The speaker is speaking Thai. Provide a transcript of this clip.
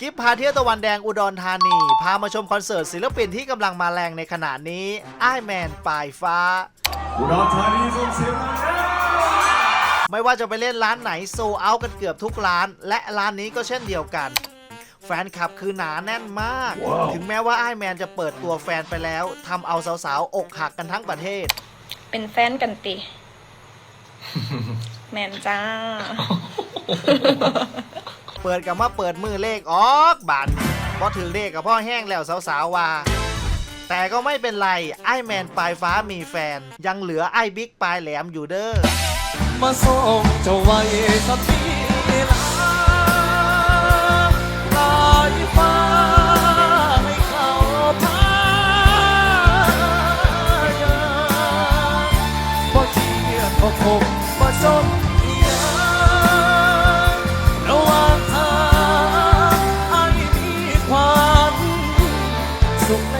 กิฟพาเที่ยวตะวันแดงอุดรธานี พามาชมคอนเสิร์ตศิลปินที่กำลังมาแรงในขณะนี้อ้ายแมนปลายฟ้า อุดรธานีส่งเสียงมาไม่ว่าจะไปเล่นร้านไหนโซเอากันเกือบทุกร้าน และร้านนี้ก็เช่นเดียวกัน แฟนคลับคือหนาแน่นมาก ถึงแม้ว่าไอ้ายแมนจะเปิดตัวแฟนไปแล้วทำเอาสาวๆ อกหักกันทั้งประเทศ เป็นแฟนกันติ แมนจ้า เปิดกับมาเปิดมือเลขออกบานพอถือเลขกับพ่อแห้งแล้วสาวๆว่า แต่ก็ไม่เป็นไรไอ้แมนปลายฟ้ามีแฟน ยังเหลือไอ้บิ๊กปลายแหลมอยู่เด้อมาส่งเจ้าไว้สักทีลาลายฟ้าให้เขาพายาบ่เทียนบ่คงบ่จม สุขใน